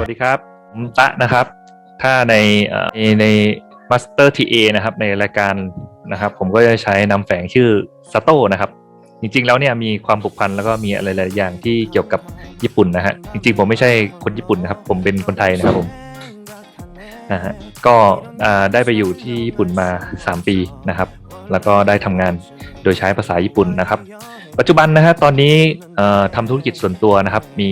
สวัสดีครับผมตะนะครับ ถ้าในเอ่อในใน Master TA นะครับ ในรายการนะครับ ผมก็จะใช้นำแฝงชื่อซาโต้นะครับ จริงๆแล้วเนี่ยมีความผูกพันแล้วก็มีอะไรหลายอย่างที่เกี่ยวกับญี่ปุ่นนะฮะจริงๆผมไม่ใช่คนญี่ปุ่นนะครับ ผมเป็นคนไทยนะครับผมนะฮะก็ได้ไปอยู่ที่ญี่ปุ่นมา 3 ปีนะครับ แล้วก็ได้ทำงานโดยใช้ภาษาญี่ปุ่นนะครับ ปัจจุบันนะฮะตอนนี้ทำธุรกิจส่วนตัวนะครับ มี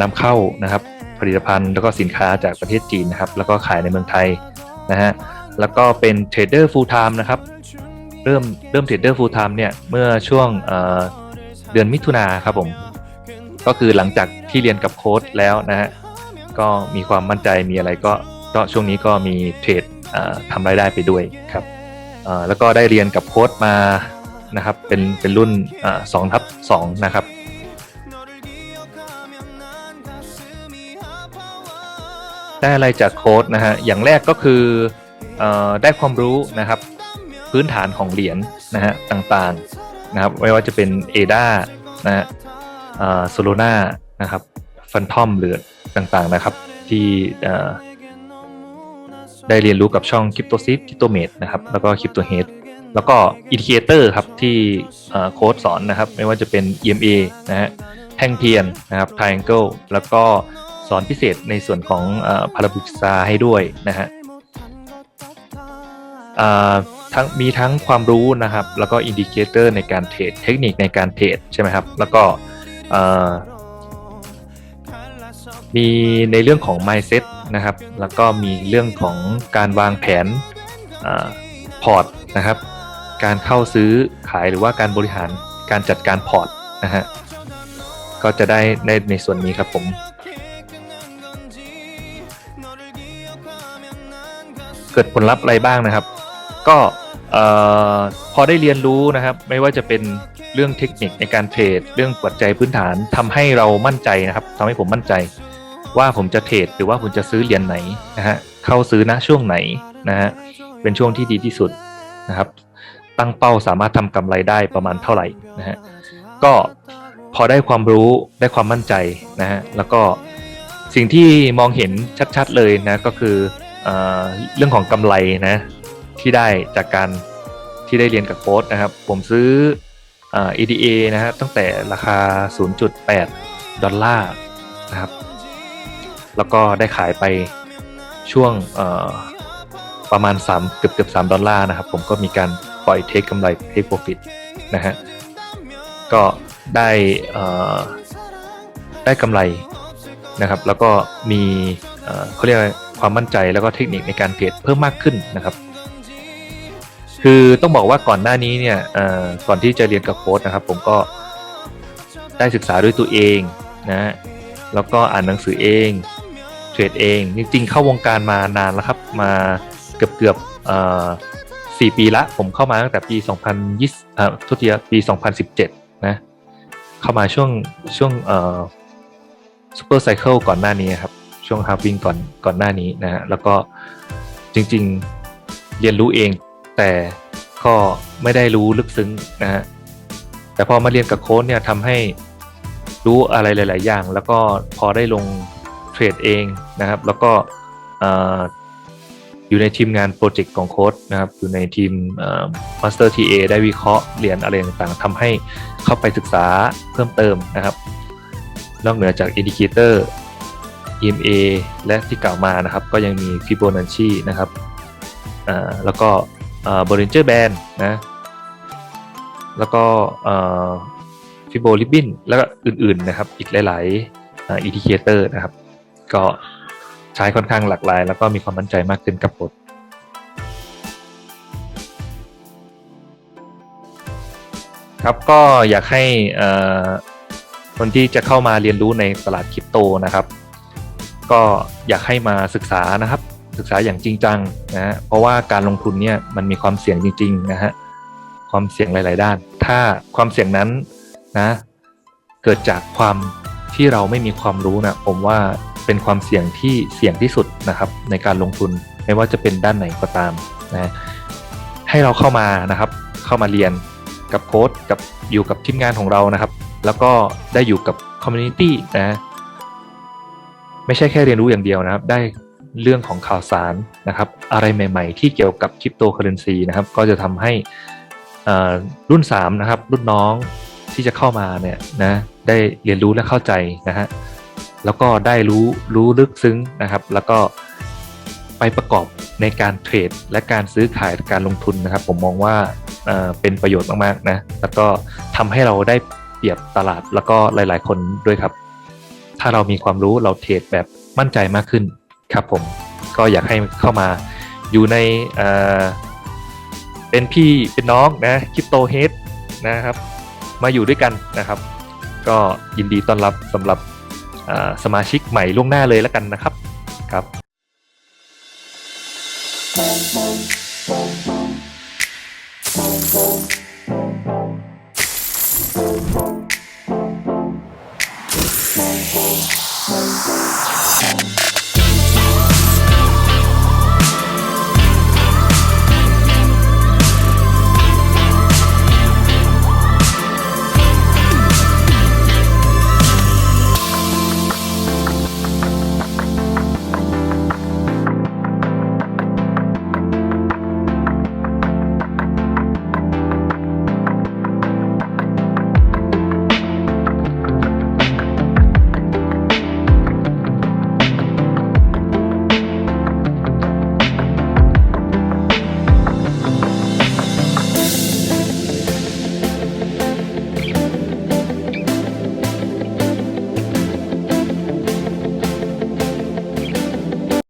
นำเข้านะครับ ผลิตภัณฑ์แล้วก็สินค้าจากประเทศจีนนะครับ แล้วก็ขายในเมืองไทยนะฮะ แล้วก็เป็นเทรดเดอร์ฟูลไทม์นะครับ เริ่มเริ่มเทรดเดอร์ฟูลไทม์เนี่ย เมื่อช่วงเเดือนมิถุนาครับผม ก็คือหลังจากที่เรียนกับโค้ดแล้วนะฮะ ก็มีความมั่นใจมีอะไรก็ก็ช่วงนี้ก็มีเทรดทำรายได้ไปด้วยครับแล้วก็ได้เรียนกับโค้ดมานะครับ เป็นเป็นรุ่นสองทับสองนะครับ ได้อะไรจากโค้ดนะฮะอย่างแรกก็คืออได้ความรู้นะครับ พื้นฐานของเหรียญนะฮะต่างๆนะครับไม่ว่าจะเป็น ADA นะฮะโซโลนานะครับฟันทอมหรือต่างๆนะครับ ที่ได้เรียนรู้กับช่อง Crypto s eed Crypto m a t e นะครับ แล้วก็ Crypto Head แล้วก็อินดิเคเตอร์ครับที่โค้ดสอนนะครับ ไม่ว่าจะเป็น EMA นะฮะแท่งเทียนนะครับ Triangle แล้วก็ อนพิเศษในส่วนของพาราบุกซาให้ด้วยนะฮะอ่าทั้งมีทั้งความรู้นะครับ แล้วก็อินดิเคเตอร์ในการเทรดเทคนิคในการเทรดใช่ไหมครับ แล้วก็เอ่อมีในเรื่องของ mindset นะครับ แล้วก็มีเรื่องของการวางแผนพอร์ตนะครับ การเข้าซื้อขายหรือว่าการบริหารการจัดการพอร์ตนะฮะก็จะได้ในในส่วนนี้ครับผม เกิดผลลัพธ์อะไรบ้างนะครับ ก็พอได้เรียนรู้นะครับ ไม่ว่าจะเป็นเรื่องเทคนิคในการเทรดเรื่องปัจจัยพื้นฐานทำให้เรามั่นใจนะครับทำให้ผมมั่นใจ ว่าผมจะเทรดหรือว่าผมจะซื้อเหรียญไหนนะฮะเข้าซื้อณช่วงไหนนะฮะเป็นช่วงที่ดีที่สุดนะครับ ตั้งเป้าสามารถทำกำไรได้ประมาณเท่าไหร่นะฮะก็พอได้ความรู้ได้ความมั่นใจนะฮะแล้วก็สิ่งที่มองเห็นชัดๆเลยนะก็คือ เรื่องของกำไรนะที่ได้จากการที่ได้เรียนกับโค้ดนะครับ ผมซื้อ EDA นะฮะตั้งแต่ราคา 0.8 ดอลลาร์นะครับ แล้วก็ได้ขายไปช่วงประมาณ 3 เกือบเกือบ3ดอลลาร์นะครับ ผมก็มีการปล่อยเทคกำไรเทคโปรฟิตนะฮะก็ได้ได้กำไรนะครับ แล้วก็มีเขาเรียกความมั่นใจแล้วก็เทคนิคในการเทรดเพิ่มมากขึ้นนะครับ คือต้องบอกว่าก่อนหน้านี้เนี่ยก่อนที่จะเรียนกับโค้ดนะครับ ผมก็ได้ศึกษาด้วยตัวเองนะแล้วก็อ่านหนังสือเองเทรดเอง จริงๆ เข้าวงการมานานแล้วครับ มาเกือบเกือบสี่ปีละ ผมเข้ามาตั้งแต่ปี 2020อ่าทุติยปี 2017 นะ เข้ามาช่วงช่วงเอ่อซูเปอร์ไซเคิลก่อนหน้านี้ครับ ช่วงฮาร์วิ่งก่อนก่อนหน้านี้นะฮะแล้วก็จริงๆเรียนรู้เอง แต่ก็ไม่ได้รู้ลึกซึ้งนะฮะแต่พอมาเรียนกับโค้ชเนี่ยทำให้รู้อะไรหลาย ๆ อย่าง แล้วก็พอได้ลงเทรดเองนะครับ แล้วก็อยู่ในทีมงานโปรเจกต์ของโค้ดนะครับ อยู่ในทีม Master TA ได้วิเคราะห์เรียนอะไรต่างๆทำให้เข้าไปศึกษาเพิ่มเติมนะครับ นอกเหนือจากอินดิเคเตอร์ EMA และที่กล่าวมานะครับก็ยังมี Fibonacci นะครับแล้วก็ Bollinger Band นะแล้วก็ฟิโบลิบินแล้วก็อื่นๆนะครับ อีกหลายๆอินดิเคเตอร์นะครับ ก็ใช้ค่อนข้างหลากหลาย แล้วก็มีความมั่นใจมากขึ้นกับโค้ดครับก็อยากให้คนที่จะเข้ามาเรียนรู้ในตลาดคริปโตนะครับ ก็อยากให้มาศึกษานะครับ ศึกษาอย่างจริงจังนะฮะเพราะว่าการลงทุนเนี่ยมันมีความเสี่ยงจริง ๆ นะฮะความเสี่ยงหลาย ๆ ด้าน ถ้าความเสี่ยงนั้นนะเกิดจากความที่เราไม่มีความรู้นะผมว่าเป็นความเสี่ยงที่เสี่ยงที่สุดนะครับ ในการลงทุนไม่ว่าจะเป็นด้านไหนก็ตามนะให้เราเข้ามานะครับ เข้ามาเรียนกับโค้ดกับอยู่กับทีมงานของเรานะครับ แล้วก็ได้อยู่กับคอมมูนิตี้นะ ไม่ใช่แค่เรียนรู้อย่างเดียวนะครับ ได้เรื่องของข่าวสารนะครับ อะไรใหม่ ๆ ที่เกี่ยวกับคริปโตเคอเรนซีนะครับ ก็จะทำให้รุ่น3นะครับ รุ่นน้องที่จะเข้ามาเนี่ยนะได้เรียนรู้และเข้าใจนะฮะแล้วก็ได้รู้รู้ลึกซึ้งนะครับ แล้วก็ไปประกอบในการเทรด และการซื้อขายการลงทุนนะครับ ผมมองว่าเอ่อเป็นประโยชน์มากๆนะแล้วก็ทำให้เราได้เปรียบตลาดแล้วก็หลาย ๆ คนด้วยครับ ถ้าเรามีความรู้เราเทรดแบบมั่นใจมากขึ้นครับผมก็อยากให้เข้ามาอยู่ในเป็นพี่เป็นน้องนะคริปโตเฮดนะครับ มาอยู่ด้วยกันนะครับ ก็ยินดีต้อนรับสำหรับสมาชิกใหม่ล่วงหน้าเลยแล้วกันนะครับครับ